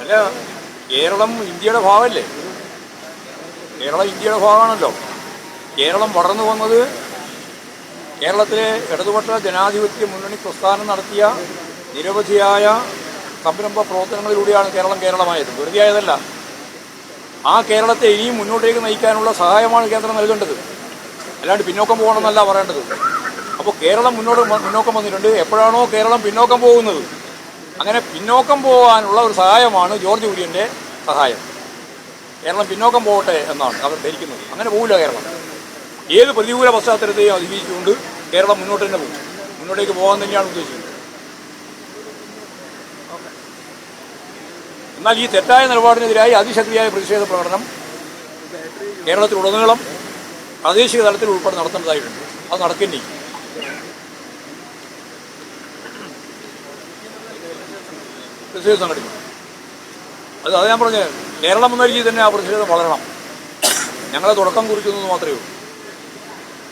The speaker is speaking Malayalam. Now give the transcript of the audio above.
അല്ല കേരളം ഇന്ത്യയുടെ ഭാഗമല്ലേ? കേരളം ഇന്ത്യയുടെ ഭാഗമാണല്ലോ. കേരളം വളർന്നു വന്നത് കേരളത്തിലെ ഇടതുപക്ഷ ജനാധിപത്യ മുന്നണി പ്രസ്ഥാനം നടത്തിയ നിരവധിയായ സംരംഭ പ്രവർത്തനങ്ങളിലൂടെയാണ് കേരളം കേരളമായത്. വെറുതെയായതല്ല. ആ കേരളത്തെ ഇനിയും മുന്നോട്ടേക്ക് നയിക്കാനുള്ള സഹായമാണ് കേന്ദ്രം നൽകേണ്ടത്. അല്ലാണ്ട് പിന്നോക്കം പോകണമെന്നല്ല പറയേണ്ടത്. അപ്പോൾ കേരളം മുന്നോട്ട് മുന്നോക്കം വന്നിട്ടുണ്ട്. എപ്പോഴാണോ കേരളം പിന്നോക്കം പോകുന്നത്? അങ്ങനെ പിന്നോക്കം പോകാനുള്ള ഒരു സഹായമാണ് ജോർജ് കുര്യന്റെ സഹായം. കേരളം പിന്നോക്കം പോകട്ടെ എന്നാണ് അവർ ധരിക്കുന്നത്. അങ്ങനെ പോകില്ല കേരളം. ഏത് പ്രതികൂല പശ്ചാത്തലത്തെയും അതിജീവിച്ചുകൊണ്ട് കേരളം മുന്നോട്ട് തന്നെ പോകും. മുന്നോട്ടേക്ക് പോകാൻ തന്നെയാണ് ഉദ്ദേശിക്കുന്നത്. എന്നാൽ ഈ തെറ്റായ നിലപാടിനെതിരായി അതിശക്തിയായ പ്രതിഷേധ പ്രകടനം കേരളത്തിലുടനീളം പ്രാദേശിക തലത്തിൽ ഉൾപ്പെടെ നടത്തേണ്ടതായിട്ടുണ്ട്. അത് നടക്കേണ്ടി പ്രതിഷേധം സംഘടിപ്പിക്കും. അത് അത് ഞാൻ പറഞ്ഞത് കേരളം എന്ന രീതിയിൽ തന്നെ ആ പ്രതിഷേധം വളരണം. ഞങ്ങളെ തുടക്കം കുറിക്കുന്നത് മാത്രമേ ഉള്ളൂ.